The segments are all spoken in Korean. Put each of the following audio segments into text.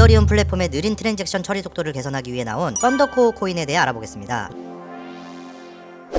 이더리움 플랫폼의 느린 트랜잭션 처리 속도를 개선하기 위해 나온 썬더코어 코인에 대해 알아보겠습니다.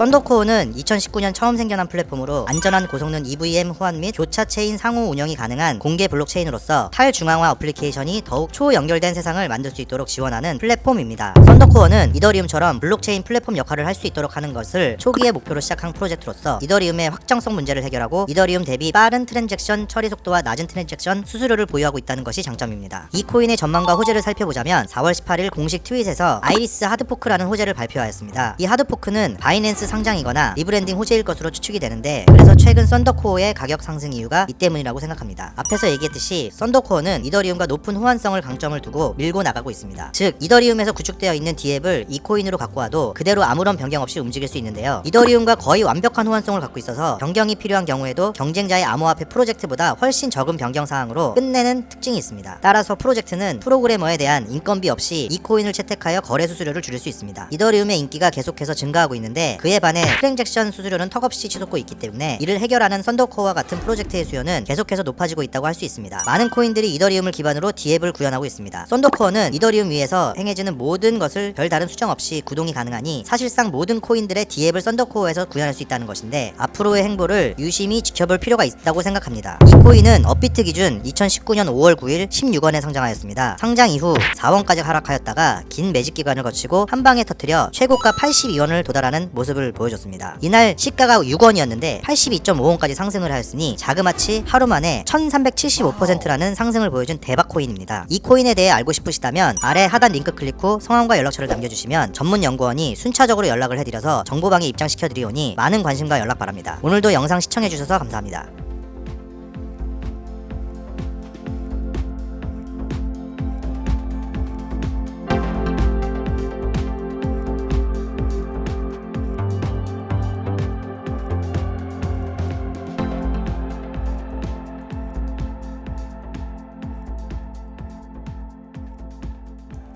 썬더코어는 2019년 처음 생겨난 플랫폼으로 안전한 고성능 EVM 호환 및 교차 체인 상호 운영이 가능한 공개 블록체인으로서 탈중앙화 어플리케이션이 더욱 초연결된 세상을 만들 수 있도록 지원하는 플랫폼입니다. 썬더코어는 이더리움처럼 블록체인 플랫폼 역할을 할 수 있도록 하는 것을 초기의 목표로 시작한 프로젝트로서 이더리움의 확정성 문제를 해결하고 이더리움 대비 빠른 트랜잭션 처리 속도와 낮은 트랜잭션 수수료를 보유하고 있다는 것이 장점입니다. 이 코인의 전망과 호재를 살펴보자면 4월 18일 공식 트윗에서 아이리스 하드포크라는 호재를 발표하였습니다. 이 하드포크는 바이낸스 상장이거나 리브랜딩 호재일 것으로 추측이 되는데 그래서 최근 썬더코어의 가격 상승 이유가 이 때문이라고 생각합니다. 앞에서 얘기했듯이 썬더코어는 이더리움과 높은 호환성을 강점을 두고 밀고 나가고 있습니다. 즉 이더리움에서 구축되어 있는 디앱을 이 코인으로 갖고 와도 그대로 아무런 변경 없이 움직일 수 있는데요. 이더리움과 거의 완벽한 호환성을 갖고 있어서 변경이 필요한 경우에도 경쟁자의 암호화폐 프로젝트보다 훨씬 적은 변경 사항으로 끝내는 특징이 있습니다. 따라서 프로젝트는 프로그래머에 대한 인건비 없이 이 코인을 채택하여 거래 수수료를 줄일 수 있습니다. 이더리움의 인기가 계속해서 증가하고 있는데 그에 반해 트랜잭션 수수료는 턱없이 치솟고 있기 때문에 이를 해결하는 썬더코어와 같은 프로젝트의 수요는 계속해서 높아지고 있다고 할 수 있습니다. 많은 코인들이 이더리움을 기반으로 디앱을 구현하고 있습니다. 썬더코어는 이더리움 위에서 행해지는 모든 것을 별다른 수정 없이 구동이 가능하니 사실상 모든 코인들의 디앱을 썬더코어에서 구현할 수 있다는 것인데 앞으로의 행보를 유심히 지켜볼 필요가 있다고 생각합니다. 이 코인은 업비트 기준 2019년 5월 9일 16원에 상장하였습니다. 상장 이후 4원까지 하락하였다가 긴 매집 기간을 거치고 한 방에 터뜨려 최고가 82원을 도달하는 모습을 보여줬습니다. 이날 시가가 6원이었는데 82.5원까지 상승을 하였으니 자그마치 하루 만에 1375%라는 상승을 보여준 대박 코인입니다. 이 코인에 대해 알고 싶으시다면 아래 하단 링크 클릭 후 성함과 연락처를 남겨주시면 전문 연구원이 순차적으로 연락을 해드려서 정보방에 입장시켜드리오니 많은 관심과 연락 바랍니다. 오늘도 영상 시청해주셔서 감사합니다.